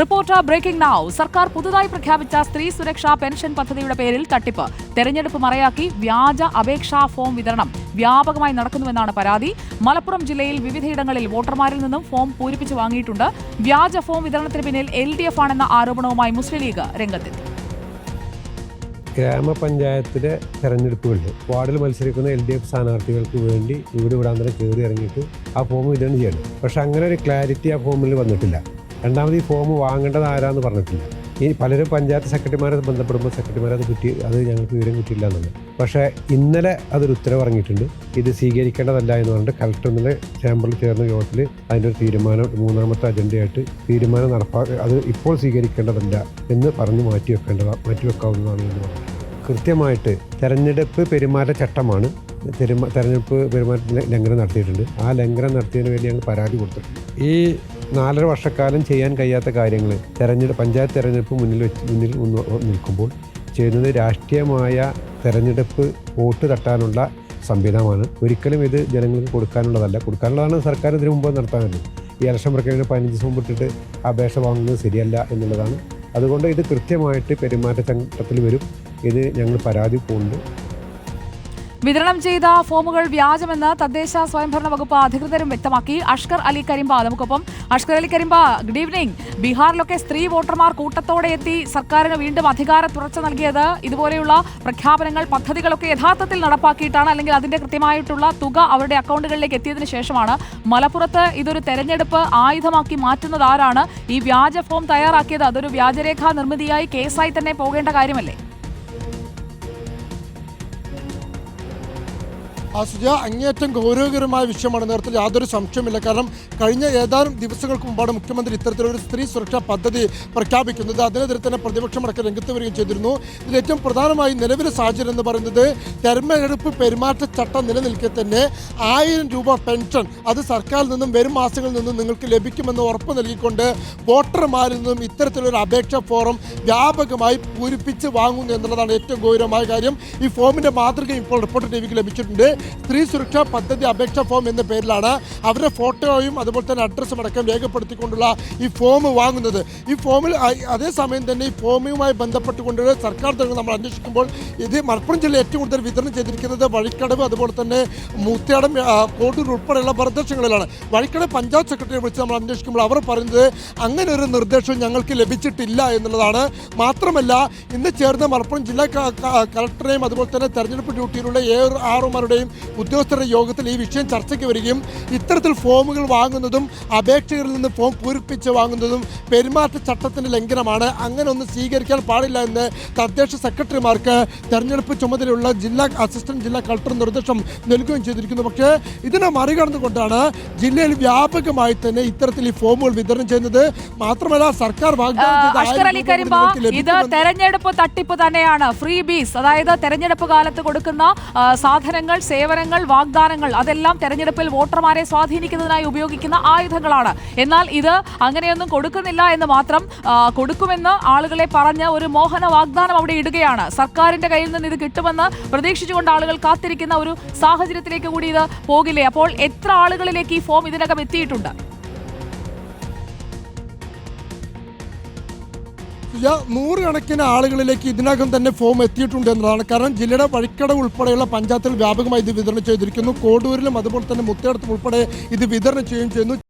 Reporter breaking now സർക്കാർ പുതുതായി പ്രഖ്യാപിച്ച സ്ത്രീ സുരക്ഷാ പെൻഷൻ പദ്ധതിയുടെ പേരിൽ തട്ടിപ്പ്. തെരഞ്ഞെടുപ്പ് മറയാക്കി വ്യാജ അപേക്ഷാ ഫോം വിതരണം. വ്യാപകമായി നടക്കുന്നുവെന്നാണ് പരാതി. മലപ്പുറം ജില്ലയിൽ വിവിധയിടങ്ങളിൽ വോട്ടർമാരിൽ നിന്നും ഫോം പൂരിപ്പിച്ചു വാങ്ങിയിട്ടുണ്ട്. വ്യാജ ഫോം വിതരണത്തിന് പിന്നിൽ എൽ ഡി എഫ് ആണെന്ന ആരോപണവുമായി മുസ്ലിം ലീഗ് രംഗത്തെത്തി. ഗ്രാമപഞ്ചായത്തിലെ തെരഞ്ഞെടുപ്പുകളിൽ വാർഡിൽ മത്സരിക്കുന്ന എൽ ഡി എഫ് സ്ഥാനാർത്ഥികൾക്ക് വേണ്ടി വീട് വിടാന്തരം കയറി ഇറങ്ങിയിട്ട് ആ ഫോം വിതരണം ചെയ്യണം പക്ഷെ അങ്ങനെ ഒരു ക്ലാരിറ്റി ആ ഫോമിൽ വന്നിട്ടില്ല. രണ്ടാമത് ഈ ഫോം വാങ്ങേണ്ടത് ആരാന്ന് പറഞ്ഞിട്ടില്ല. ഈ പലരും പഞ്ചായത്ത് സെക്രട്ടറിമാരെ ബന്ധപ്പെടുമ്പോൾ സെക്രട്ടറിമാരെ അത് കിട്ടി അത് ഞങ്ങൾക്ക് വിവരം കിട്ടിയില്ല എന്നുള്ളത്. പക്ഷേ ഇന്നലെ അതൊരു ഉത്തരവ് ഇറങ്ങിയിട്ടുണ്ട്. ഇത് സ്വീകരിക്കേണ്ടതല്ല എന്ന് പറഞ്ഞിട്ട് കളക്ടർ ഇന്നലെ ചേംബറിൽ ചേർന്ന യോഗത്തിൽ അതിന്റെ ഒരു തീരുമാനം മൂന്നാമത്തെ അജണ്ടയായിട്ട് തീരുമാനം നടപ്പാ അത് ഇപ്പോൾ സ്വീകരിക്കേണ്ടതല്ല എന്ന് പറഞ്ഞ് മാറ്റി വെക്കേണ്ടതാണ് മാറ്റി വെക്കാവുന്നതാണ് എന്ന് പറഞ്ഞു. കൃത്യമായിട്ട് തെരഞ്ഞെടുപ്പ് പെരുമാറ്റച്ചട്ടമാണ് ചട്ടമാണ്. തെരഞ്ഞെടുപ്പ് പെരുമാറ്റ ലംഘനം നടത്തിയിട്ടുണ്ട്. ആ ലംഘനം നടത്തിയതിന് വേണ്ടി ഞങ്ങൾ പരാതി കൊടുത്തിട്ടുണ്ട്. ഈ നാലര വർഷക്കാലം ചെയ്യാൻ കഴിയാത്ത കാര്യങ്ങൾ. തെരഞ്ഞെടുപ്പ് പഞ്ചായത്ത് തെരഞ്ഞെടുപ്പ് മുന്നിൽ വെച്ച് മുന്നിൽ നിൽക്കുമ്പോൾ ചെയ്യുന്നത് രാഷ്ട്രീയമായ തെരഞ്ഞെടുപ്പ് വോട്ട് തട്ടാനുള്ള സംവിധാനമാണ്. ഒരിക്കലും ഇത് ജനങ്ങൾക്ക് കൊടുക്കാനുള്ളതല്ല. കൊടുക്കാനുള്ളതാണ് സർക്കാർ ഇതിനു മുമ്പ് നടത്താനുള്ളത് ഈ ഇലക്ഷൻ പ്രഖ്യാപനം പതിനഞ്ച് ദിവസം വിട്ടിട്ട് അപേക്ഷ വാങ്ങുന്നത് ശരിയല്ല എന്നുള്ളതാണ്. അതുകൊണ്ട് ഇത് കൃത്യമായിട്ട് പെരുമാറ്റച്ചട്ടത്തിൽ വരും. ഇത് ഞങ്ങൾ പരാതി പോകുന്നുണ്ട്. വിതരണം ചെയ്ത ഫോമുകൾ വ്യാജമെന്ന് തദ്ദേശ സ്വയംഭരണ വകുപ്പ് അധികൃതരും വ്യക്തമാക്കി. അഷ്കർ അലി കരിമ്പ നമുക്കൊപ്പം. അഷ്കർ അലി കരിമ്പ ഗുഡ് ഈവനിംഗ് ബീഹാറിലൊക്കെ സ്ത്രീ വോട്ടർമാർ കൂട്ടത്തോടെ എത്തി സർക്കാരിന് വീണ്ടും അധികാര തുടർച്ച നൽകിയത്. ഇതുപോലെയുള്ള പ്രഖ്യാപനങ്ങൾ പദ്ധതികളൊക്കെ യഥാർത്ഥത്തിൽ നടപ്പാക്കിയിട്ടാണ് അല്ലെങ്കിൽ അതിന്റെ കൃത്യമായിട്ടുള്ള തുക അവരുടെ അക്കൗണ്ടുകളിലേക്ക് എത്തിയതിനു ശേഷമാണ്. മലപ്പുറത്ത് ഇതൊരു തെരഞ്ഞെടുപ്പ് ആയുധമാക്കി മാറ്റുന്നത് ആരാണ് ഈ വ്യാജ ഫോം തയ്യാറാക്കിയത്? അതൊരു വ്യാജരേഖാ നിർമ്മിതിയായി കേസായി തന്നെ പോകേണ്ട കാര്യമല്ലേ? ആ സുജ അങ്ങേയറ്റം ഗൗരവകരമായ വിഷയമാണ്. നേരത്തെ യാതൊരു സംശയമില്ല കാരണം കഴിഞ്ഞ ഏതാനും ദിവസങ്ങൾക്ക് മുമ്പാണ് മുഖ്യമന്ത്രി ഇത്തരത്തിലൊരു സ്ത്രീ സുരക്ഷാ പദ്ധതി പ്രഖ്യാപിക്കുന്നത്. അതിനെതിരെ തന്നെ പ്രതിപക്ഷമടക്കം രംഗത്ത് വരികയും ചെയ്തിരുന്നു. ഇതിൽ ഏറ്റവും പ്രധാനമായി നിലവിലെ സാഹചര്യം എന്ന് പറയുന്നത് തെരഞ്ഞെടുപ്പ് പെരുമാറ്റച്ചട്ടം നിലനിൽക്കെ തന്നെ ആയിരം രൂപ പെൻഷൻ അത് സർക്കാരിൽ നിന്നും വരും മാസങ്ങളിൽ നിന്നും നിങ്ങൾക്ക് ലഭിക്കുമെന്ന് ഉറപ്പ് നൽകിക്കൊണ്ട് വോട്ടർമാരിൽ നിന്നും ഇത്തരത്തിലൊരു അപേക്ഷ ഫോറം വ്യാപകമായി പൂരിപ്പിച്ച് വാങ്ങുന്നു എന്നുള്ളതാണ് ഏറ്റവും ഗൗരവമായ കാര്യം. ഈ ഫോമിന്റെ മാതൃക ഇപ്പോൾ റിപ്പോർട്ട് ടി വിക്ക് ലഭിച്ചിട്ടുണ്ട്. സ്ത്രീ സുരക്ഷാ പദ്ധതി അപേക്ഷ ഫോം എന്ന പേരിലാണ് അവരുടെ ഫോട്ടോയും അതുപോലെ തന്നെ അഡ്രസ്സും അടക്കം രേഖപ്പെടുത്തിക്കൊണ്ടുള്ള ഈ ഫോം വാങ്ങുന്നത്. ഈ ഫോമിൽ അതേസമയം തന്നെ ഈ ഫോമുമായി ബന്ധപ്പെട്ടുകൊണ്ട് സർക്കാർ തലങ്ങൾ നമ്മൾ അന്വേഷിക്കുമ്പോൾ ഇത് മലപ്പുറം ജില്ലയിൽ ഏറ്റവും കൂടുതൽ വിതരണം ചെയ്തിരിക്കുന്നത് വഴിക്കടവ് അതുപോലെ തന്നെ മൂത്തയാടം കോട്ടൂർ ഉൾപ്പെടെയുള്ള പ്രദേശങ്ങളിലാണ്. വഴിക്കടവ് പഞ്ചായത്ത് സെക്രട്ടറിയെ വിളിച്ച് നമ്മൾ അന്വേഷിക്കുമ്പോൾ അവർ പറയുന്നത് അങ്ങനെ ഒരു നിർദ്ദേശം ഞങ്ങൾക്ക് ലഭിച്ചിട്ടില്ല എന്നുള്ളതാണ്. മാത്രമല്ല ഇന്ന് ചേർന്ന മലപ്പുറം ജില്ലാ ക- ക- കളക്ടറെയും അതുപോലെ തന്നെ തെരഞ്ഞെടുപ്പ് ഡ്യൂട്ടിയിലുള്ള ഏ ആറുമാരുടെയും ഉദ്യോഗസ്ഥരുടെ യോഗത്തിൽ ഈ വിഷയം ചർച്ചയ്ക്ക് വരികയും ഇത്തരത്തിൽ ഫോമുകൾ വാങ്ങുന്നതും അപേക്ഷകരിൽ നിന്ന് ഫോം പൂരിപ്പിച്ച് വാങ്ങുന്നതും പെരുമാറ്റച്ചട്ടത്തിന്റെ ലംഘനമാണ്. അങ്ങനെ ഒന്നും സ്വീകരിക്കാൻ പാടില്ല എന്ന് തദ്ദേശ സെക്രട്ടറിമാർക്ക് തെരഞ്ഞെടുപ്പ് ചുമതലയുള്ള ജില്ലാ അസിസ്റ്റന്റ് ജില്ലാ കളക്ടർ നിർദ്ദേശം നൽകുകയും ചെയ്തിരിക്കുന്നു. പക്ഷേ ഇതിനെ മറികടന്നുകൊണ്ടാണ് ജില്ലയിൽ വ്യാപകമായി തന്നെ ഇത്തരത്തിൽ ഈ ഫോമുകൾ വിതരണം ചെയ്യുന്നത്. മാത്രമല്ല സർക്കാർ ഇത് തെരഞ്ഞെടുപ്പ് തട്ടിപ്പ് തന്നെയാണ്. ഫ്രീ ബീസ് അതായത് തെരഞ്ഞെടുപ്പ് കാലത്ത് കൊടുക്കുന്ന സാധനങ്ങൾ സാധനങ്ങൾ സേവനങ്ങൾ വാഗ്ദാനങ്ങൾ അതെല്ലാം തെരഞ്ഞെടുപ്പിൽ വോട്ടർമാരെ സ്വാധീനിക്കുന്നതിനായി ഉപയോഗിക്കുന്ന ആയുധങ്ങളാണ്. എന്നാൽ ഇത് അങ്ങനെയൊന്നും കൊടുക്കുന്നില്ല എന്ന് മാത്രം കൊടുക്കുമെന്ന് ആളുകളെ പറഞ്ഞ് ഒരു മോഹന വാഗ്ദാനം അവിടെ ഇടുകയാണ്. സർക്കാരിന്റെ കയ്യിൽ നിന്ന് ഇത് കിട്ടുമെന്ന് പ്രതീക്ഷിച്ചുകൊണ്ട് ആളുകൾ കാത്തിരിക്കുന്ന ഒരു സാഹചര്യത്തിലേക്ക് കൂടി ഇത് പോകില്ലേ? അപ്പോൾ എത്ര ആളുകളിലേക്ക് ഈ ഫോം ഇതിനകം എത്തിയിട്ടുണ്ട്? നൂറുകണക്കിന് ആളുകളിലേക്ക് ഇതിനകം തന്നെ ഫോം എത്തിയിട്ടുണ്ട് എന്നതാണ്. കാരണം ജില്ലയുടെ വഴിക്കടവ് ഉൾപ്പെടെയുള്ള പഞ്ചായത്തിൽ വ്യാപകമായി ഇത് വിതരണം ചെയ്തിരിക്കുന്നു. കോടൂരിലും അതുപോലെ തന്നെ മുത്തേടത്തും ഉൾപ്പെടെ ഇത് വിതരണം ചെയ്യുകയും ചെയ്യുന്നു.